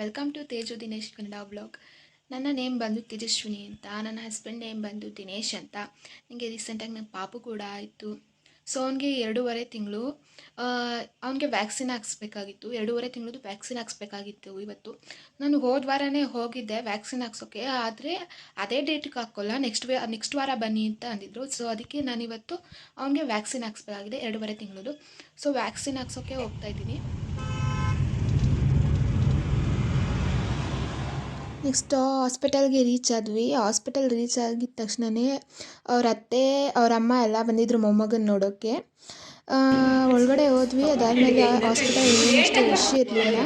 Welcome to Teju Dinesh Kannada blog ನನ್ನ name ಬಂದು ತೇಜಸ್ವಿನಿ ಅಂತ, ನನ್ನ ಹಸ್ಬೆಂಡ್ ನೇಮ್ ಬಂದು ದಿನೇಶ್ ಅಂತ. ನನಗೆ ರೀಸೆಂಟಾಗಿ ನನ್ನ ಪಾಪು ಕೂಡ ಆಯಿತು. ಸೊ ಅವನಿಗೆ ಎರಡೂವರೆ ತಿಂಗಳು ಅವನಿಗೆ ವ್ಯಾಕ್ಸಿನ್ ಹಾಕ್ಸ್ಬೇಕಾಗಿತ್ತು. ಎರಡೂವರೆ ತಿಂಗಳದ್ದು ವ್ಯಾಕ್ಸಿನ್ ಹಾಕ್ಸ್ಬೇಕಾಗಿತ್ತು ಇವತ್ತು. ನಾನು ಹೋದ ವಾರನೇ ಹೋಗಿದ್ದೆ ವ್ಯಾಕ್ಸಿನ್ ಹಾಕ್ಸೋಕ್ಕೆ ಆದರೆ ಅದೇ ಡೇಟಿಗೆ ಹಾಕೋಲ್ಲ. ನೆಕ್ಸ್ಟ್ ವೇ ನೆಕ್ಸ್ಟ್ ವಾರ ಬನ್ನಿ ಅಂತ ಅಂದಿದ್ರು. ಸೊ ಅದಕ್ಕೆ ನಾನಿವತ್ತು ಅವನಿಗೆ ವ್ಯಾಕ್ಸಿನ್ ಹಾಕ್ಸ್ಬೇಕಾಗಿದೆ ಎರಡೂವರೆ ತಿಂಗಳದು ಸೊ ವ್ಯಾಕ್ಸಿನ್ ಹಾಕ್ಸೋಕ್ಕೆ ಹೋಗ್ತಾ ನೆಕ್ಸ್ಟ್ ಹಾಸ್ಪಿಟಲ್ಗೆ ರೀಚ್ ಆದ್ವಿ. ಹಾಸ್ಪಿಟಲ್ ರೀಚ್ ಆಗಿದ ತಕ್ಷಣವೇ ಅವ್ರ ಅತ್ತೆ ಅವ್ರ ಅಮ್ಮ ಎಲ್ಲ ಬಂದಿದ್ರು ಮೊಮ್ಮಗನ ನೋಡೋಕ್ಕೆ ಒಳಗಡೆ ಹೋದ್ವಿ. ಅದಾದಮೇಲೆ ಹಾಸ್ಪಿಟಲ್ ಏನಷ್ಟು ರಶ್ ಇರಲಿಲ್ಲ.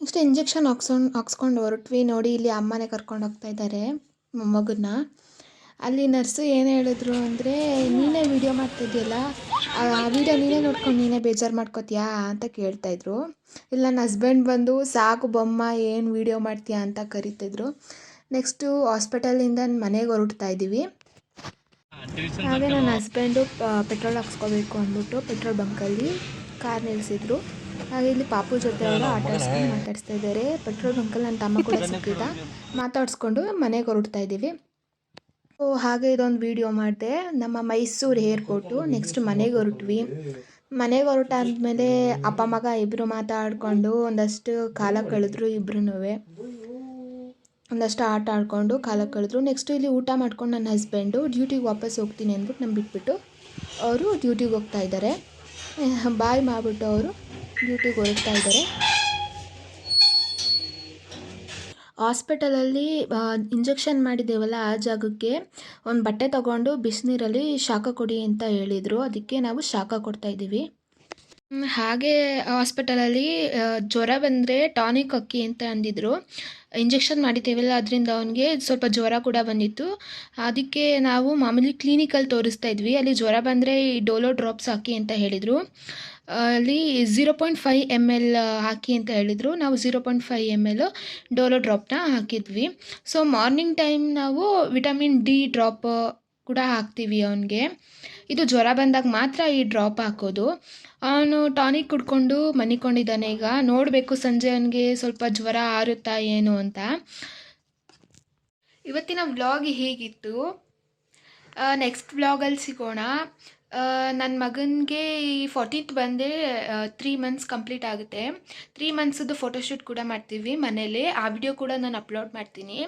ನೆಕ್ಸ್ಟ್ ಇಂಜೆಕ್ಷನ್ ಹಾಕ್ಸ್ಕೊಂಡು ಹಾಕ್ಸ್ಕೊಂಡು ಹೊರಟ್ವಿ. ನೋಡಿ ಇಲ್ಲಿ ಅಮ್ಮನೇ ಕರ್ಕೊಂಡು ಹೋಗ್ತಾ ಇದ್ದಾರೆ ಮೊಮ್ಮಗನ್ನ. ಅಲ್ಲಿ ನರ್ಸು ಏನು ಹೇಳಿದ್ರು ಅಂದರೆ ನೀನೇ ವೀಡಿಯೋ ಮಾಡ್ತಿದ್ಯಲ್ಲ ಆ, ವೀಡಿಯೋ ನೀನೇ ನೋಡ್ಕೊಂಡು ನೀನೇ ಬೇಜಾರು ಮಾಡ್ಕೋತೀಯಾ ಅಂತ ಕೇಳ್ತಾಯಿದ್ರು. ಇಲ್ಲ, ನನ್ನ ಹಸ್ಬೆಂಡ್ ಬಂದು ಸಾಕು ಬೊಮ್ಮ, ಏನು ವೀಡಿಯೋ ಮಾಡ್ತೀಯಾ ಅಂತ ಕರಿತಿದ್ರು. ನೆಕ್ಸ್ಟು ಹಾಸ್ಪಿಟಲಿಂದ ಮನೆಗೆ ಹೊರಡ್ತಾ ಇದ್ದೀವಿ. ಹಾಗೆ ನನ್ನ ಹಸ್ಬೆಂಡು ಪೆಟ್ರೋಲ್ ಹಾಕ್ಸ್ಕೋಬೇಕು ಅಂದ್ಬಿಟ್ಟು ಪೆಟ್ರೋಲ್ ಬಂಕಲ್ಲಿ ಕಾರ್ ನಿಲ್ಲಿಸಿದ್ರು ಹಾಗೆ ಇಲ್ಲಿ ಪಾಪು ಜೊತೆ ಅವರು ಆಟ ಆಡಿಸ್ಕೊಂಡು ಮಾತಾಡಿಸ್ತಾ ಇದ್ದಾರೆ. ಪೆಟ್ರೋಲ್ ಬಂಕಲ್ಲಿ ನನ್ನ ತಮ್ಮ ಕೂಡ ಸಿಕ್ಕಿದ್ದ ಮಾತಾಡಿಸ್ಕೊಂಡು ಮನೆಗೆ ಹೊರಡ್ತಾ ಇದ್ದೀವಿ. ಸೊ ಹಾಗೆ ಇದೊಂದು ವಿಡಿಯೋ ಮಾಡಿದೆ. ನಮ್ಮ ಮೈಸೂರು ಏರ್ಪೋರ್ಟು ನೆಕ್ಸ್ಟ್ ಮನೆಗೆ ಹೊರಟ್ವಿ. ಮನೆಗೆ ಹೊರಟಾದ್ಮೇಲೆ ಅಪ್ಪ, ಮಗ ಇಬ್ಬರು ಮಾತಾಡಿಕೊಂಡು ಒಂದಷ್ಟು ಕಾಲ ಕಳೆದ್ರು ಇಬ್ರೂ ಒಂದಷ್ಟು ಆಟ ಆಡಿಕೊಂಡು ಕಾಲ ಕಳೆದ್ರು. ನೆಕ್ಸ್ಟ್ ಇಲ್ಲಿ ಊಟ ಮಾಡ್ಕೊಂಡು ನನ್ನ ಹಸ್ಬೆಂಡು ಡ್ಯೂಟಿಗೆ ವಾಪಸ್ ಹೋಗ್ತೀನಿ ಅಂದ್ಬಿಟ್ಟು ನಮ್ಮ ಬಿಟ್ಬಿಟ್ಟು ಅವರು ಡ್ಯೂಟಿಗೆ ಹೋಗ್ತಾ ಇದ್ದಾರೆ ಬಾಯ್ ಮಾಡಿಬಿಟ್ಟು ಅವರು ಡ್ಯೂಟಿಗೆ ಹೊರಡ್ತಾ ಇದ್ದಾರೆ ಹಾಸ್ಪಿಟಲಲ್ಲಿ ಇಂಜೆಕ್ಷನ್ ಮಾಡಿದ್ದೇವಲ್ಲ ಆ ಜಾಗಕ್ಕೆ ಒಂದು ಬಟ್ಟೆ ತಗೊಂಡು ಬಿಸಿನೀರಲ್ಲಿ ಶಾಖ ಕೊಡಿ ಅಂತ ಹೇಳಿದರು. ಅದಕ್ಕೆ ನಾವು ಶಾಖ ಕೊಡ್ತಾ ಇದ್ದೀವಿ. ಹ್ಮ್, ಹಾಗೆ ಹಾಸ್ಪಿಟಲಲ್ಲಿ ಜ್ವರ ಬಂದರೆ ಟಾನಿಕ್ ಅಕ್ಕಿ ಅಂತ ಅಂದಿದ್ರು. ಇಂಜೆಕ್ಷನ್ ಮಾಡಿದ್ದೇವಲ್ಲ ಅದರಿಂದ ಅವನಿಗೆ ಸ್ವಲ್ಪ ಜ್ವರ ಕೂಡ ಬಂದಿತ್ತು. ಅದಕ್ಕೆ ನಾವು ಮಾಮೂಲಿ ಕ್ಲಿನಿಕಲ್ಲಿ ತೋರಿಸ್ತಾ ಇದ್ವಿ. ಅಲ್ಲಿ ಜ್ವರ ಬಂದರೆ ಈ ಡೋಲೋ ಡ್ರಾಪ್ಸ್ ಹಾಕಿ ಅಂತ ಹೇಳಿದರು. ಅಲ್ಲಿ zero point five M L ಹಾಕಿ ಅಂತ ಹೇಳಿದರು. ನಾವು zero point five M L Dolo ಡ್ರಾಪ್ನ ಹಾಕಿದ್ವಿ. ಸೊ ಮಾರ್ನಿಂಗ್ ಟೈಮ್ ನಾವು ವಿಟಮಿನ್ ಡಿ ಡ್ರಾಪ್ ಕೂಡ ಹಾಕ್ತೀವಿ ಅವನಿಗೆ. ಇದು ಜ್ವರ ಬಂದಾಗ ಮಾತ್ರ ಈ ಡ್ರಾಪ್ ಹಾಕೋದು. ಅವನು ಟಾನಿಕ್ ಕುಡ್ಕೊಂಡು ಮನಿಕೊಂಡಿದ್ದಾನೆ ಈಗ. ನೋಡಬೇಕು ಸಂಜೆ ಅವನಿಗೆ ಸ್ವಲ್ಪ ಜ್ವರ ಆರುತ್ತಾ ಏನು ಅಂತ. ಇವತ್ತಿನ ವ್ಲಾಗ್ ಹೀಗಿತ್ತು. ನೆಕ್ಸ್ಟ್ ವ್ಲಾಗಲ್ಲಿ ಸಿಗೋಣ. ನನ್ನ ಮಗನಿಗೆ ಈ ಫೋರ್ಟೀನ್ತ್ ಬಂದೇ ತ್ರೀ ಮಂತ್ಸ್ ಕಂಪ್ಲೀಟ್ ಆಗುತ್ತೆ. ತ್ರೀ ಮಂತ್ಸದ್ದು ಫೋಟೋಶೂಟ್ ಕೂಡ ಮಾಡ್ತೀವಿ ಮನೇಲಿ. ಆ ವಿಡಿಯೋ ಕೂಡ ನಾನು ಅಪ್ಲೋಡ್ ಮಾಡ್ತೀನಿ.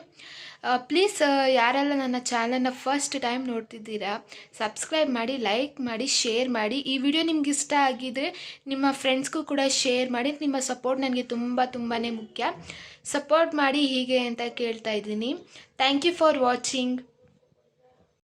ಪ್ಲೀಸ್ ಯಾರೆಲ್ಲ ನನ್ನ ಚಾನಲ್ನ ಫಸ್ಟ್ ಟೈಮ್ ನೋಡ್ತಿದ್ದೀರಾ ಸಬ್ಸ್ಕ್ರೈಬ್ ಮಾಡಿ ಲೈಕ್ ಮಾಡಿ ಶೇರ್ ಮಾಡಿ. ಈ ವಿಡಿಯೋ ನಿಮ್ಗೆ ಇಷ್ಟ ಆಗಿದ್ರೆ ನಿಮ್ಮ ಫ್ರೆಂಡ್ಸ್ಗೂ ಕೂಡ ಶೇರ್ ಮಾಡಿ. ನಿಮ್ಮ ಸಪೋರ್ಟ್ ನನಗೆ ತುಂಬ ತುಂಬಾ ಮುಖ್ಯ. ಸಪೋರ್ಟ್ ಮಾಡಿ ಹೀಗೆ ಅಂತ ಕೇಳ್ತಾ ಇದ್ದೀನಿ. Thank you for watching